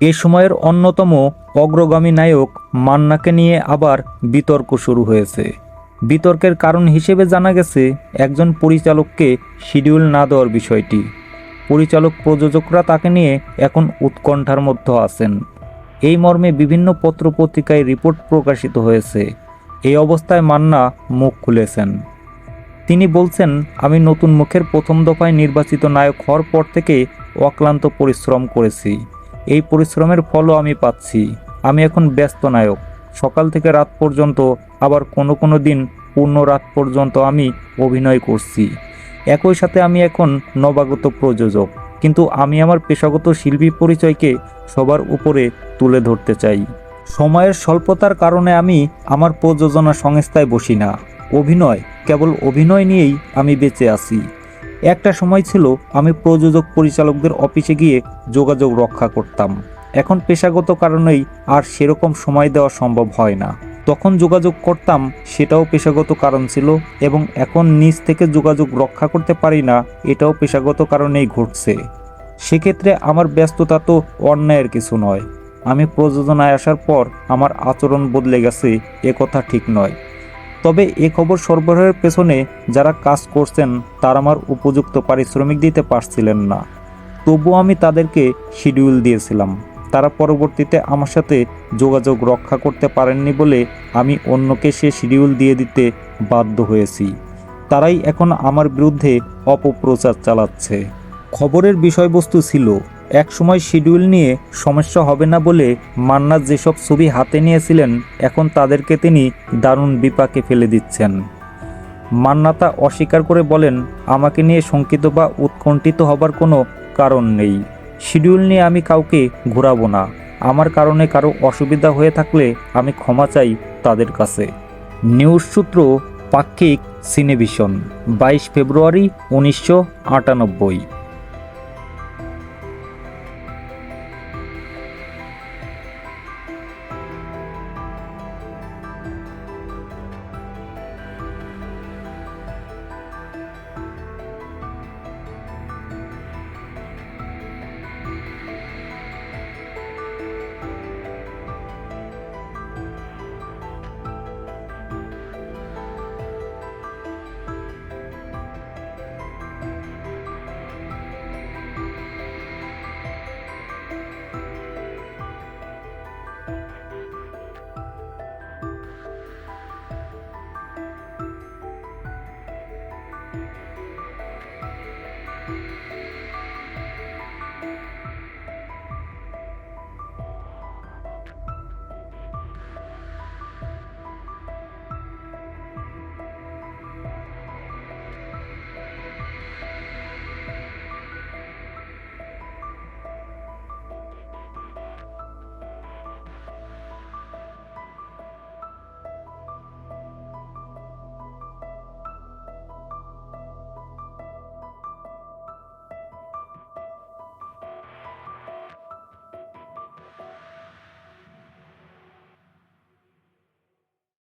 এ সময়ের অন্যতম অগ্রগামী নায়ক মান্নাকে নিয়ে আবার বিতর্ক শুরু হয়েছে। বিতর্কের কারণ হিসেবে জানা গেছে একজন পরিচালককে শিডিউল না দেওয়ার বিষয়টি। পরিচালক প্রযোজকরা তাকে নিয়ে এখন উৎকণ্ঠার মধ্যে আছেন। এই মর্মে বিভিন্ন পত্রপত্রিকায় রিপোর্ট প্রকাশিত হয়েছে। এই অবস্থায় মান্না মুখ খুলেছেন। তিনি বলছেন, আমি নতুন মুখের প্রথম দফায় নির্বাচিত নায়ক হওয়ার পর থেকে অক্লান্ত পরিশ্রম করেছি। এই পরিশ্রমের ফলও আমি পাচ্ছি। আমি এখন ব্যস্ত নায়ক। সকাল থেকে রাত পর্যন্ত, আবার কোনো কোনো দিন পূর্ণ রাত পর্যন্ত আমি অভিনয় করছি। একই সাথে আমি এখন নবাগত প্রযোজক। কিন্তু আমি আমার পেশাগত শিল্পী পরিচয়কে সবার উপরে তুলে ধরতে চাই। সময়ের স্বল্পতার কারণে আমি আমার প্রযোজনা সংস্থায় বসি না। অভিনয়, কেবল অভিনয় নিয়েই আমি বেঁচে আছি। একটা সময় ছিল আমি প্রযোজক পরিচালকদের অফিসে গিয়ে যোগাযোগ রক্ষা করতাম। এখন পেশাগত কারণেই আর সেরকম সময় দেওয়া সম্ভব হয় না। তখন যোগাযোগ করতাম, সেটাও পেশাগত কারণ ছিল এবং এখন নিজ থেকে যোগাযোগ রক্ষা করতে পারি না, এটাও পেশাগত কারণেই ঘটছে। সেক্ষেত্রে আমার ব্যস্ততা তো অন্যায়ের কিছু নয়। আমি প্রযোজনায় আসার পর আমার আচরণ বদলে গেছে, এ কথা ঠিক নয়। তবে এ খবর সরবরাহের পেছনে যারা কাজ করছেন, তারা আমার উপযুক্ত পারিশ্রমিক দিতে পারছিলেন না। তবুও আমি তাদেরকে শিডিউল দিয়েছিলাম। তারা পরবর্তীতে আমার সাথে যোগাযোগ রক্ষা করতে পারেননি বলে আমি অন্যকে সে শিডিউল দিয়ে দিতে বাধ্য হয়েছি। তারাই এখন আমার বিরুদ্ধে অপপ্রচার চালাচ্ছে। খবরের বিষয়বস্তু ছিল একসময় শিডিউল নিয়ে সমস্যা হবে না বলে মান্নাত যেসব ছবি হাতে নিয়েছিলেন, এখন তাদেরকে তিনি দারুণ বিপাকে ফেলে দিচ্ছেন। মান্নাতা অস্বীকার করে বলেন, আমাকে নিয়ে শঙ্কিত বা উৎকণ্ঠিত হবার কোনো কারণ নেই। শিডিউল নিয়ে আমি কাউকে ঘোরাবো না। আমার কারণে কারও অসুবিধা হয়ে থাকলে আমি ক্ষমা চাই তাদের কাছে। নিউজ সূত্র পাক্ষিক সিনেভিশন, বাইশ ফেব্রুয়ারি উনিশশো আটানব্বই।